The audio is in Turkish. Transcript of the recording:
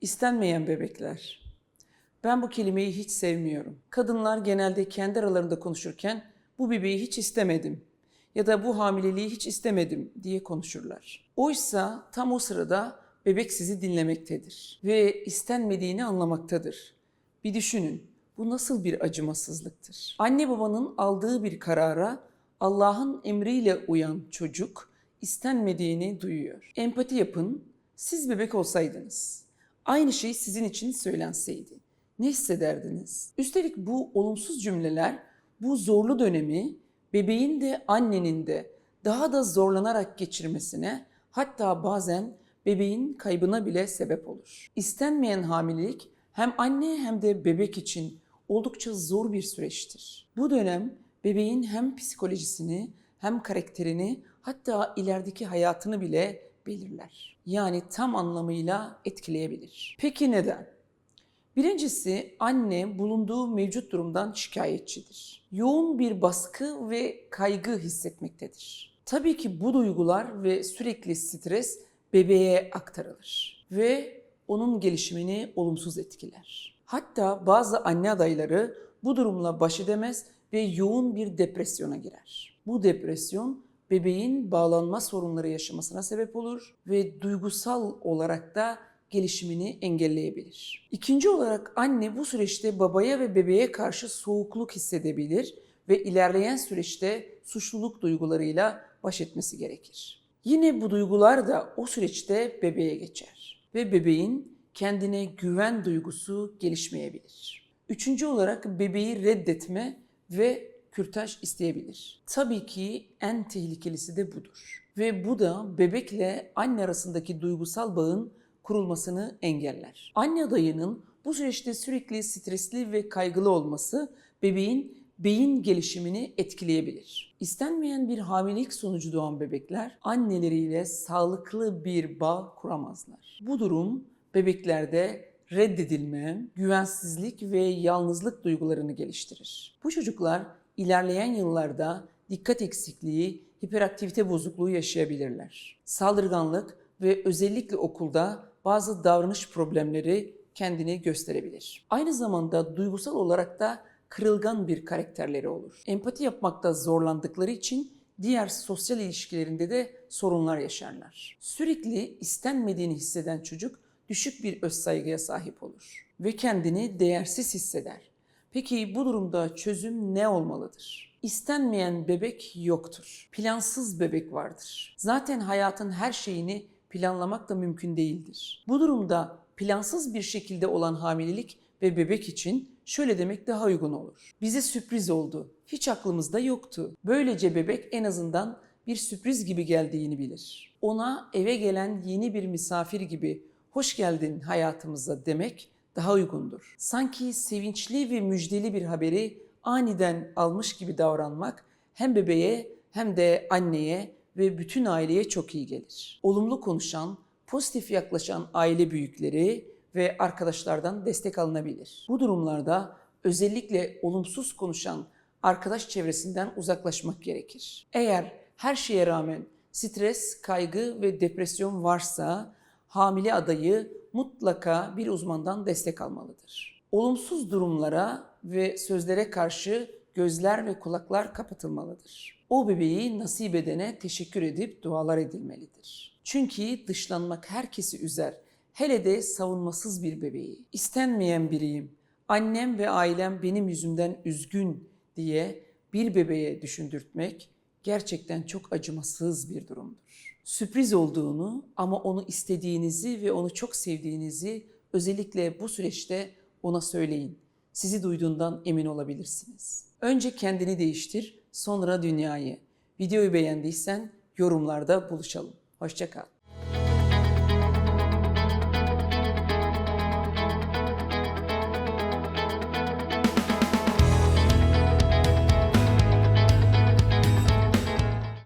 İstenmeyen bebekler. Ben bu kelimeyi hiç sevmiyorum. Kadınlar genelde kendi aralarında konuşurken bu bebeği hiç istemedim ya da bu hamileliği hiç istemedim diye konuşurlar. Oysa tam o sırada bebek sizi dinlemektedir ve istenmediğini anlamaktadır. Bir düşünün, bu nasıl bir acımasızlıktır? Anne babanın aldığı bir karara Allah'ın emriyle uyan çocuk istenmediğini duyuyor. Empati yapın. Siz bebek olsaydınız, aynı şey sizin için söylenseydi ne hissederdiniz? Üstelik bu olumsuz cümleler bu zorlu dönemi bebeğin de annenin de daha da zorlanarak geçirmesine hatta bazen bebeğin kaybına bile sebep olur. İstenmeyen hamilelik hem anne hem de bebek için oldukça zor bir süreçtir. Bu dönem bebeğin hem psikolojisini hem karakterini hatta ilerideki hayatını bile belirler. Yani tam anlamıyla etkileyebilir. Peki neden? Birincisi anne bulunduğu mevcut durumdan şikayetçidir. Yoğun bir baskı ve kaygı hissetmektedir. Tabii ki bu duygular ve sürekli stres bebeğe aktarılır ve onun gelişimini olumsuz etkiler. Hatta bazı anne adayları bu durumla baş edemez ve yoğun bir depresyona girer. Bu depresyon bebeğin bağlanma sorunları yaşamasına sebep olur ve duygusal olarak da gelişimini engelleyebilir. İkinci olarak anne bu süreçte babaya ve bebeğe karşı soğukluk hissedebilir ve ilerleyen süreçte suçluluk duygularıyla baş etmesi gerekir. Yine bu duygular da o süreçte bebeğe geçer ve bebeğin kendine güven duygusu gelişmeyebilir. Üçüncü olarak bebeği reddetme ve kürtaj isteyebilir. Tabii ki en tehlikelisi de budur. Ve bu da bebekle anne arasındaki duygusal bağın kurulmasını engeller. Anne adayının bu süreçte sürekli stresli ve kaygılı olması bebeğin beyin gelişimini etkileyebilir. İstenmeyen bir hamilelik sonucu doğan bebekler anneleriyle sağlıklı bir bağ kuramazlar. Bu durum bebeklerde reddedilme, güvensizlik ve yalnızlık duygularını geliştirir. Bu çocuklar ilerleyen yıllarda dikkat eksikliği, hiperaktivite bozukluğu yaşayabilirler. Saldırganlık ve özellikle okulda bazı davranış problemleri kendini gösterebilir. Aynı zamanda duygusal olarak da kırılgan bir karakterleri olur. Empati yapmakta zorlandıkları için diğer sosyal ilişkilerinde de sorunlar yaşarlar. Sürekli istenmediğini hisseden çocuk düşük bir özsaygıya sahip olur ve kendini değersiz hisseder. Peki bu durumda çözüm ne olmalıdır? İstenmeyen bebek yoktur. Plansız bebek vardır. Zaten hayatın her şeyini planlamak da mümkün değildir. Bu durumda plansız bir şekilde olan hamilelik ve bebek için şöyle demek daha uygun olur. Bize sürpriz oldu. Hiç aklımızda yoktu. Böylece bebek en azından bir sürpriz gibi geldiğini bilir. Ona eve gelen yeni bir misafir gibi hoş geldin hayatımıza demek daha uygundur. Sanki sevinçli ve müjdeli bir haberi aniden almış gibi davranmak hem bebeğe hem de anneye ve bütün aileye çok iyi gelir. Olumlu konuşan, pozitif yaklaşan aile büyükleri ve arkadaşlardan destek alınabilir. Bu durumlarda özellikle olumsuz konuşan arkadaş çevresinden uzaklaşmak gerekir. Eğer her şeye rağmen stres, kaygı ve depresyon varsa hamile adayı mutlaka bir uzmandan destek almalıdır. Olumsuz durumlara ve sözlere karşı gözler ve kulaklar kapatılmalıdır. O bebeği nasip edene teşekkür edip dualar edilmelidir. Çünkü dışlanmak herkesi üzer. Hele de savunmasız bir bebeği. İstenmeyen biriyim. Annem ve ailem benim yüzümden üzgün diye bir bebeğe düşündürtmek gerçekten çok acımasız bir durumdur. Sürpriz olduğunu ama onu istediğinizi ve onu çok sevdiğinizi özellikle bu süreçte ona söyleyin. Sizi duyduğundan emin olabilirsiniz. Önce kendini değiştir, sonra dünyayı. Videoyu beğendiysen yorumlarda buluşalım. Hoşçakal.